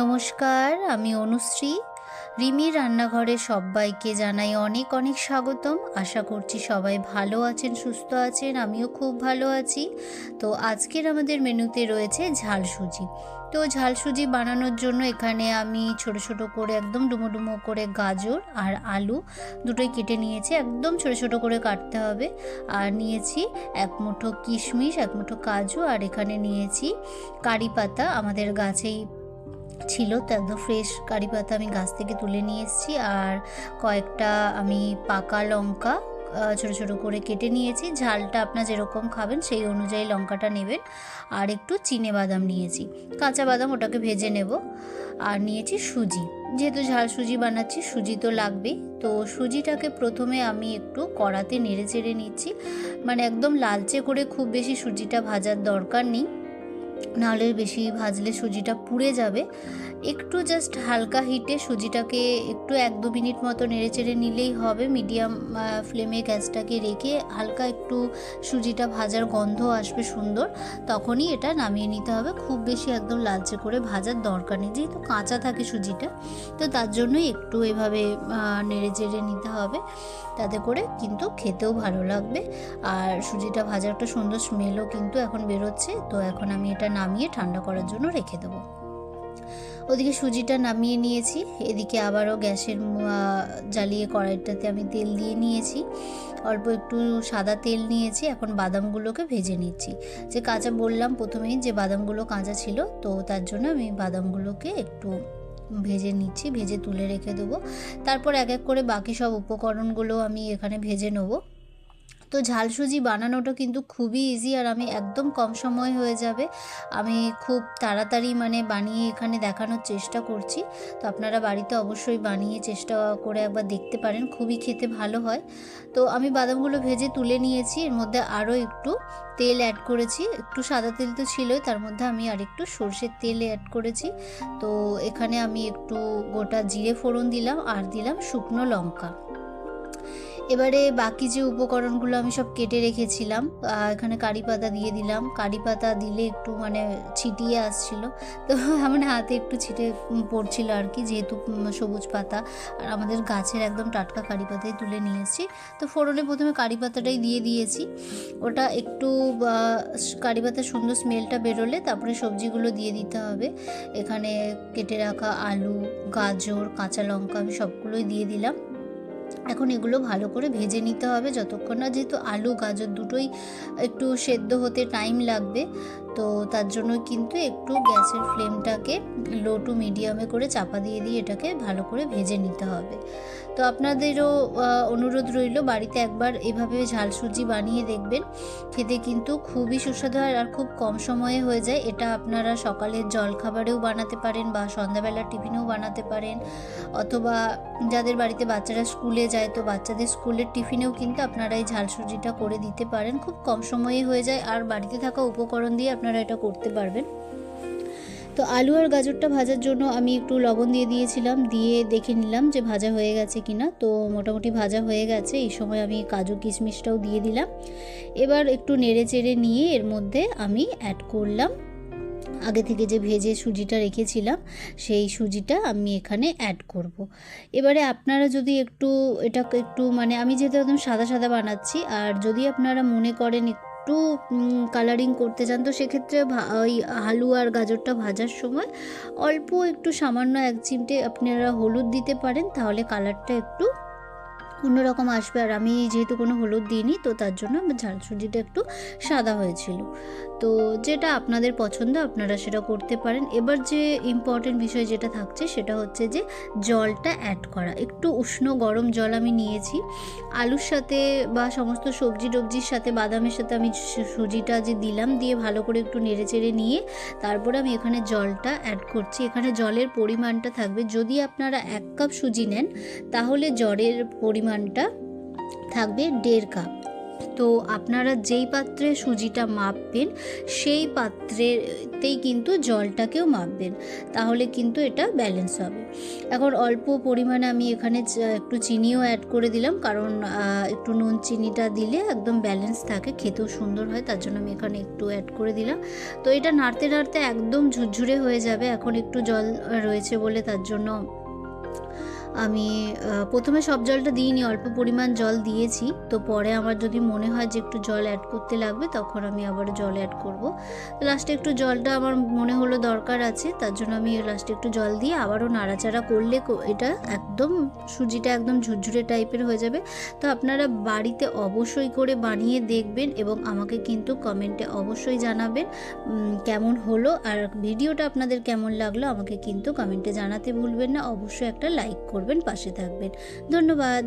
নমস্কার, আমি অনুশ্রী। রিমির রান্নাঘরে সবাইকে জানাই অনেক অনেক স্বাগতম। আশা করছি সবাই ভালো আছেন, সুস্থ আছেন, আমিও খুব ভালো আছি। তো আজকের আমাদের মেনুতে রয়েছে ঝাল সুজি। তো ঝাল সুজি বানানোর জন্য এখানে আমি ছোট ছোট করে একদম ডুমো ডুমো করে গাজর আর আলু দুটোই কেটে নিয়েছি। একদম ছোট ছোট করে কাটতে হবে। আর নিয়েছি এক মুঠো কিশমিশ, এক মুঠো কাজু আর এখানে নিয়েছি কারি পাতা। আমাদের গাছেই ছিল, তো একদম ফ্রেশ কারি পাতা আমি গাছ থেকে তুলে নিয়ে এসেছি। আর কয়েকটা আমি পাকা লঙ্কা ছোটো ছোটো করে কেটে নিয়েছি। ঝালটা আপনার যেরকম খাবেন সেই অনুযায়ী লঙ্কাটা নেবেন। আর একটু চিনে বাদাম নিয়েছি। কাঁচা বাদাম ওটাকে ভেজে নেব। আর নিয়েছি সুজি। যেহেতু ঝাল সুজি বানাচ্ছি, সুজি তো লাগবেই। তো সুজিটাকে প্রথমে আমি একটু কড়াতে নেড়ে চেড়ে নিচ্ছি। মানে একদম লালচে করে খুব বেশি সুজিটা ভাজার দরকার নেই। নাহলে বেশি ভাজলে সুজিটা পুড়ে যাবে। একটু জাস্ট হালকা হিটে সুজিটাকে একটু এক দু মিনিট মতো নেড়ে চেড়ে নিলেই হবে। মিডিয়াম ফ্লেমে গ্যাসটাকে রেখে হালকা একটু সুজিটা ভাজার গন্ধ আসবে সুন্দর, তখনই এটা নামিয়ে নিতে হবে। খুব বেশি একদম লালচে করে ভাজার দরকার নেই, যেহেতু কাঁচা থাকে সুজিটা, তো তার জন্যই একটু এভাবে নেড়ে চেড়ে নিতে হবে। তাতে করে কিন্তু খেতেও ভালো লাগবে। আর সুজিটা ভাজার একটা সুন্দর স্মেলও কিন্তু এখন বেরোচ্ছে। তো এখন আমি এটা নামিয়ে ঠান্ডা করার জন্য রেখে দেবো। ওদিকে সুজিটা নামিয়ে নিয়েছি, এদিকে আবারও গ্যাসের জ্বালিয়ে কড়াইটাতে আমি তেল দিয়ে নিয়েছি। অল্প একটু সাদা তেল নিয়েছি, এখন বাদামগুলোকে ভেজে নিচ্ছি। যে কাঁচা বললাম প্রথমেই যে বাদামগুলো কাঁচা ছিল, তো তার জন্য আমি বাদামগুলোকে একটু ভেজে নিচ্ছি, ভেজে তুলে রেখে দেবো। তারপর এক এক করে বাকি সব উপকরণগুলো আমি এখানে ভেজে নেব। তো ঝাল সুজি বানানোটা কিন্তু খুবই ইজি আর আমি একদম কম সময় হয়ে যাবে। আমি খুব তাড়াতাড়ি মানে বানিয়ে এখানে দেখানোর চেষ্টা করছি। তো আপনারা বাড়িতে অবশ্যই বানিয়ে চেষ্টা করে একবার দেখতে পারেন, খুবই খেতে ভালো হয়। তো আমি বাদামগুলো ভেজে তুলে নিয়েছি, এর মধ্যে আরও একটু তেল অ্যাড করেছি। একটু সাদা তেল তো ছিলই, তার মধ্যে আমি আর একটু সর্ষের তেল অ্যাড করেছি। তো এখানে আমি একটু গোটা জিরে ফোড়ন দিলাম, আর দিলাম শুকনো লঙ্কা। এবারে বাকি যে উপকরণগুলো আমি সব কেটে রেখেছিলাম এখানে কারি পাতা দিয়ে দিলাম। কারি পাতা দিলে একটু মানে ছিটিয়ে আসছিল। তো আমার হাতে একটু ছিটে পড়ছিল আর কি, যেহেতু সবুজ পাতা। আর আমাদের গাছের একদম টাটকা কারি পাতাই তুলে নিয়ে এসেছি। তো ফোড়নে প্রথমে কারি পাতাটাই দিয়ে দিয়েছি। ওটা একটু কারি পাতার সুন্দর স্মেলটা বেরোলে তারপরে সবজিগুলো দিয়ে দিতে হবে। এখানে কেটে রাখা আলু, গাজর, কাঁচা লঙ্কা আমি সবগুলোই দিয়ে দিলাম। এখন এগুলো ভালো করে ভেজে নিতে হবে যতক্ষণ না যেহেতু আলু, গাজর দুটোই একটু সেদ্ধ হতে টাইম লাগবে। তো তার জন্য কিন্তু একটু গ্যাসের ফ্লেমটাকে লো টু মিডিয়ামে করে চাপা দিয়ে দিয়ে এটাকে ভালো করে ভেজে নিতে হবে। তো আপনাদেরও অনুরোধ রইল বাড়িতে একবার এভাবে ঝাল সুজি বানিয়ে দেখবেন। খেতে কিন্তু খুবই সুস্বাদু হয় আর খুব কম সময়ে হয়ে যায়। এটা আপনারা সকালের জলখাবারেও বানাতে পারেন বা সন্ধ্যাবেলার টিফিনেও বানাতে পারেন। অথবা যাদের বাড়িতে বাচ্চারা স্কুলে যায় তো বাচ্চাদের স্কুলের টিফিনেও কিন্তু আপনারা এই ঝাল সুজিটা করে দিতে পারেন। খুব কম সময়ে হয়ে যায়। আর বাড়িতে থাকা উপকরণ দিয়ে আপনারা এটা করতে পারবেন। তো আলু আর গাজরটা ভাজার জন্য আমি একটু লবণ দিয়ে দিয়েছিলাম, দিয়ে দেখে নিলাম যে ভাজা হয়ে গেছে কিনা। তো মোটামুটি ভাজা হয়ে গেছে, এই সময় আমি কাজু কিশমিশটাও দিয়ে দিলাম। এবার একটু নেড়ে চেড়ে নিয়ে এর মধ্যে আমি অ্যাড করলাম। আগে থেকে যে ভেজে সুজিটা রেখেছিলাম, সেই সুজিটা আমি এখানে অ্যাড করব। এবারে আপনারা যদি একটু এটা একটু মানে আমি যেহেতু একদম সাদা সাদা বানাচ্ছি, আর যদি আপনারা মনে করেন একটু কালারিং করতে চান, তো সেক্ষেত্রে ওই আলু আর গাজরটা ভাজার সময় অল্প একটু সামান্য এক চিমটে আপনারা হলুদ দিতে পারেন, তাহলে কালারটা একটু অন্যরকম আসবে। আর আমি যেহেতু কোনো হলুদ দিইনি, তো তার জন্য আমার ঝালসুজিটা একটু সাদা হয়েছিল। তো যেটা আপনাদের পছন্দ আপনারা সেটা করতে পারেন। এবার যে ইম্পর্টেন্ট বিষয় যেটা থাকছে সেটা হচ্ছে যে জলটা অ্যাড করা। একটু উষ্ণ গরম জল আমি নিয়েছি। আলুর সাথে বা সমস্ত সবজি টবজির সাথে বাদামের সাথে আমি সুজিটা যে দিলাম দিয়ে ভালো করে একটু নেড়ে চেড়ে নিয়ে তারপরে আমি এখানে জলটা অ্যাড করছি। এখানে জলের পরিমাণটা থাকবে। যদি আপনারা এক কাপ সুজি নেন তাহলে জলের পরিমাণটা থাকবে দেড় কাপ তো আপনারা যেই পাত্রে সুজিটা মাপবেন, সেই পাত্রেতেই কিন্তু জলটাকেও মাপবেন। তাহলে কিন্তু এটা ব্যালেন্স হবে। এখন অল্প পরিমাণে আমি এখানে একটু চিনিও অ্যাড করে দিলাম। কারণ একটু নুন চিনিটা দিলে একদম ব্যালেন্স থাকে। খেতেও সুন্দর হয়, তার জন্য আমি এখানে একটু অ্যাড করে দিলাম। তো এটা নাড়তে নাড়তে একদম ঝুরঝুরে হয়ে যাবে। এখন একটু জল রয়েছে বলে তার জন্য আমি প্রথমে সব জলটা দিইনি, অল্প পরিমাণ জল দিয়েছি। তো পরে আমার যদি মনে হয় যে একটু জল অ্যাড করতে লাগবে, তখন আমি আবার জল অ্যাড করব। লাস্টে একটু জলটা আমার মনে হলো দরকার আছে, তার জন্য আমি লাস্টে একটু জল দিয়ে আবারও নাড়াচাড়া করলে এটা একদম সুজিটা একদম ঝুরঝুরে টাইপের হয়ে যাবে। তো আপনারা বাড়িতে অবশ্যই করে বানিয়ে দেখবেন এবং আমাকে কিন্তু কমেন্টে অবশ্যই জানাবেন কেমন হলো আর ভিডিওটা আপনাদের কেমন লাগল আমাকে কিন্তু কমেন্টে জানাতে ভুলবেন না। অবশ্যই একটা লাইক করবেন পাশে থাকবেন। ধন্যবাদ।